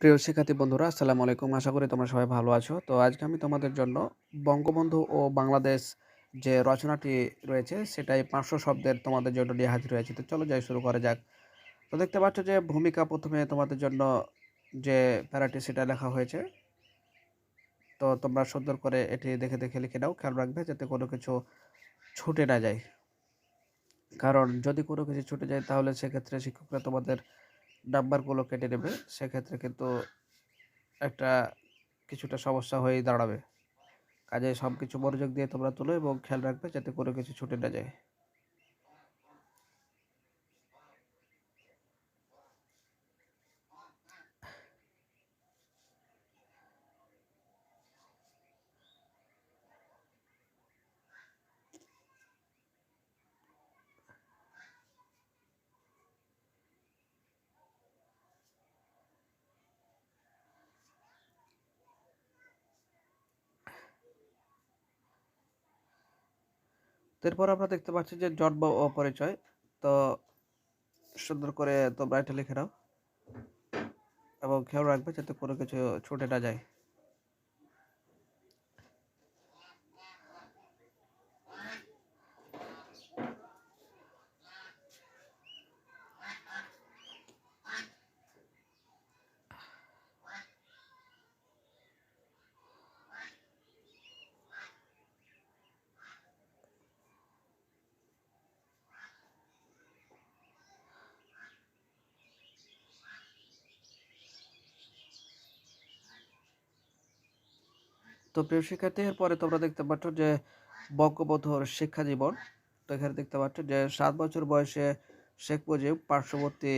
প্রিয় শিক্ষার্থী বন্ধুরা, আসসালামু আলাইকুম। আশা করি তোমরা সবাই ভালো আছো। তো আজকে আমি তোমাদের জন্য বঙ্গবন্ধু ও বাংলাদেশ যে রচনাটি রয়েছে, সেটাই পাঁচশো শব্দের তোমাদের জন্য নিয়ে হাজির হয়েছে। তো চলো যাই, শুরু করা যাক। তো দেখতে পাচ্ছ যে ভূমিকা প্রথমে তোমাদের জন্য যে প্যারাটি, সেটা লেখা হয়েছে। তো তোমরা সুন্দর করে এটি দেখে দেখে লিখে নাও। খেয়াল রাখবে যাতে কোনো কিছু ছুটে না যায়। কারণ যদি কোনো কিছু ছুটে যায়, তাহলে সেক্ষেত্রে শিক্ষকরা তোমাদের নাম্বারগুলো কেটে নেবে, সেক্ষেত্রে কিন্তু একটা কিছুটা সমস্যা হয়ে দাঁড়াবে। কাজে সব কিছু মনোযোগ দিয়ে তোমরা তুলো এবং খেয়াল রাখবে যাতে কোনো কিছু ছুটে না যায়। এরপর আমরা দেখতে পাচ্ছি যে জন্ম ও পরিচয় তো সুন্দর করে তোমরা এটা লিখে নাও এবং খেয়াল রাখবে যাতে কোনো কিছু ছুটে না যায়। তো প্রিয় শিক্ষার্থী, এরপরে তোমরা দেখতে পাচ্ছ যে বঙ্গবন্ধুর শিক্ষা জীবন তো এখানে দেখতে পাচ্ছ যে সাত বছর বয়সে শেখ মুজিব পার্শ্ববর্তী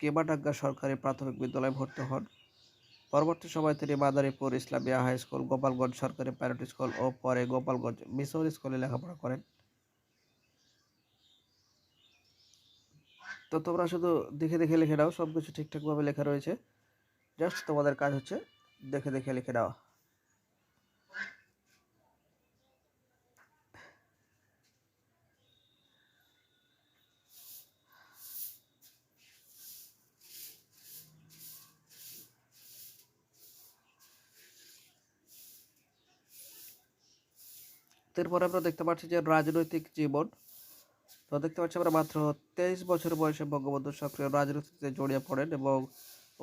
কেবাডাঙ্গা সরকারি প্রাথমিক বিদ্যালয়ে ভর্তি হন। পরবর্তী সময় তিনি মাদারীপুর ইসলামিয়া হাই স্কুল, গোপালগঞ্জ সরকারি প্যারেন্ট স্কুল ও পরে গোপালগঞ্জ মিশর স্কুলে লেখাপড়া করেন। তো তোমরা শুধু দেখে দেখে লিখে নাও সব কিছু ঠিকঠাকভাবে লেখা রয়েছে। জাস্ট তোমাদের কাজ হচ্ছে দেখে দেখে লিখে নেওয়া এরপরে আমরা দেখতে পাচ্ছি যে রাজনৈতিক জীবন। তো দেখতে পাচ্ছি আমরা মাত্র তেইশ বছর বয়সে বঙ্গবন্ধু সক্রিয় রাজনীতিতে জড়িয়ে পড়েন এবং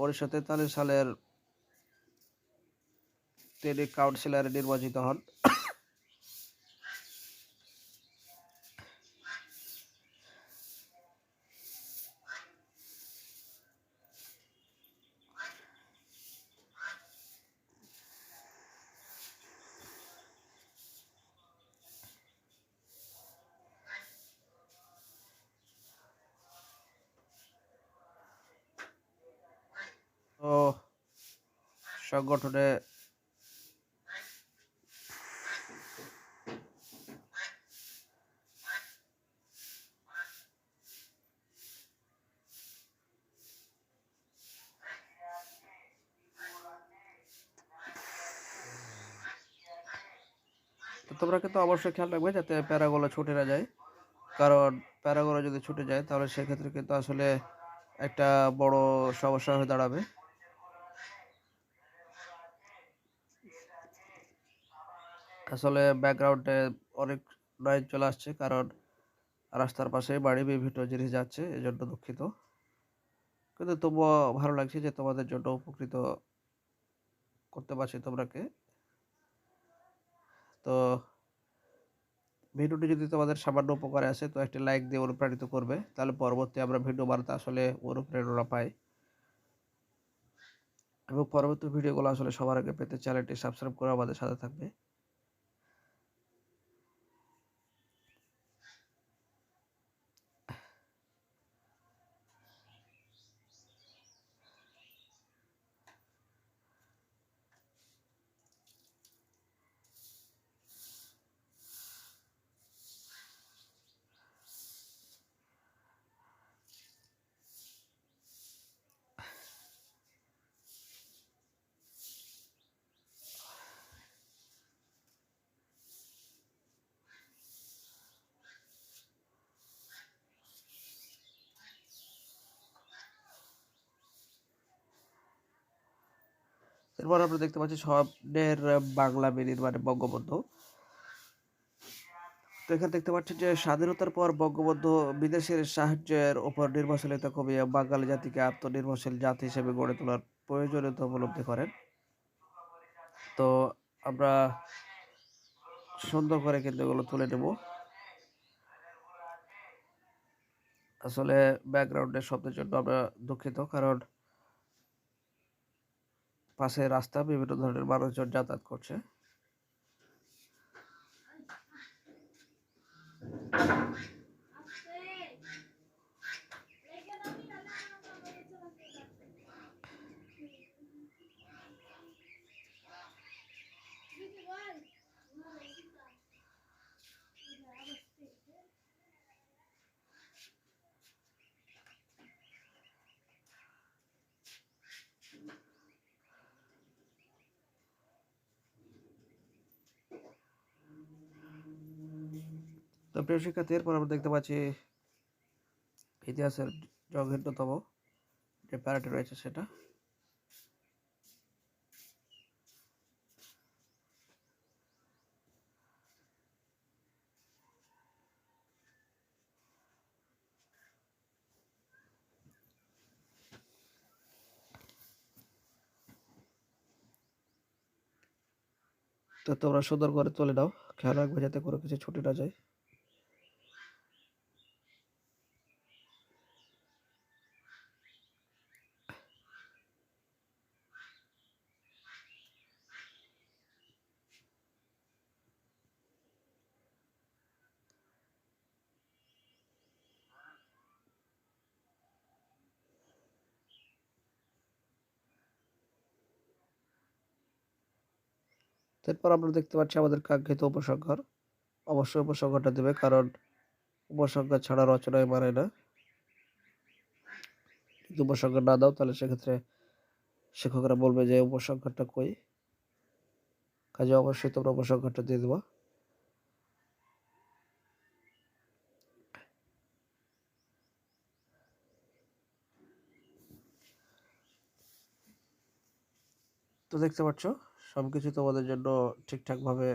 উনিশশো তেতাল্লিশ সালের তিনি কাউন্সিলরে নির্বাচিত হন। তো সংগঠনে তোমরা কিন্তু অবশ্যই খেয়াল রাখবে যাতে প্যারাগুলো ছুটে না যায়। কারণ প্যারাগুলো যদি ছুটে যায়, তাহলে সেক্ষেত্রে কিন্তু আসলে একটা বড় সমস্যা হয়ে দাঁড়াবে। আসলে ব্যাকগ্রাউন্ডে অনেক নয়েজ চলে আসছে কারণ রাস্তার পাশে বাড়ি বিভিন্ন জিনিস যাচ্ছে, এজন্য দুঃখিত। কিন্তু তবুও ভালো লাগছে যে তোমাদের জন্য উপকৃত করতে পারছি তোমরাকে। তো ভিডিওটি যদি তোমাদের সামান্য উপকারে আসে, তো একটি লাইক দিয়ে অনুপ্রাণিত করবে। তাহলে পরবর্তী আমরা ভিডিও বানাতে আসলে অনুপ্রেরণা পাই। এবং পরবর্তী ভিডিওগুলো আসলে সবার আগে পেতে চ্যানেলটি সাবস্ক্রাইব করে আমাদের সাথে থাকবে। এরপর আমরা দেখতে পাচ্ছি স্বপ্নের বাংলা বিনির্মাণে বঙ্গবন্ধু। তো এখানে দেখতে পাচ্ছেন যে স্বাধীনতার পর বঙ্গবন্ধু বিদেশের সাহায্যের উপর নির্ভরশীলতা কমিয়ে বাঙালি জাতিকে আত্মনির্ভরশীল জাতি হিসেবে গড়ে তোলার প্রয়োজনীয়তা উপলব্ধি করেন। তো আমরা সুন্দর করে কিন্তু এগুলো তুলে নেব। আসলে ব্যাকগ্রাউন্ডের শব্দের জন্য আমরা দুঃখিত, কারণ পাশে রাস্তা বিভিন্ন ধরনের মানুষজন যাতায়াত করছে। তো প্রিয় শিক্ষার্থী, এরপর আমরা দেখতে পাচ্ছি ইতিহাসের জঘন্যতম যে প্যারাটি রয়েছে সেটা। তো তোমরা সুন্দর করে তুলে নাও, খেয়াল রাখবে যাতে কোনো কিছু ছুটে না যায়। এরপর আমরা দেখতে পাচ্ছি আমাদের কাঙ্ক্ষিত উপসংহার। অবশ্যই উপসংহারটা দেবে, কারণ উপসংহার ছাড়া রচনায় মানে না। যদি উপসংহার না দাও, তাহলে সেক্ষেত্রে শিক্ষকরা বলবে যে উপসংহারটা কই? কাজে অবশ্যই তোমরা উপসংহারটা দিয়ে দেবা। তো দেখতে পাচ্ছ? সব কিছু তোমাদের জন্য ঠিকঠাকভাবে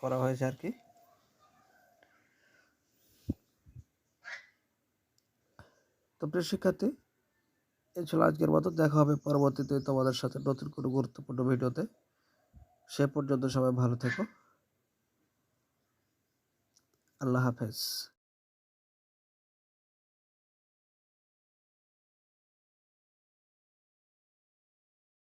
করা হয়েছে আর কি। তো প্রিয় শিক্ষার্থী এই ছিল আজকের মতো দেখা হবে পরবর্তীতে তোমাদের সাথে নতুন কোনো গুরুত্বপূর্ণ ভিডিওতে। সে পর্যন্ত সবাই ভালো থেকো। আল্লাহ হাফেজ।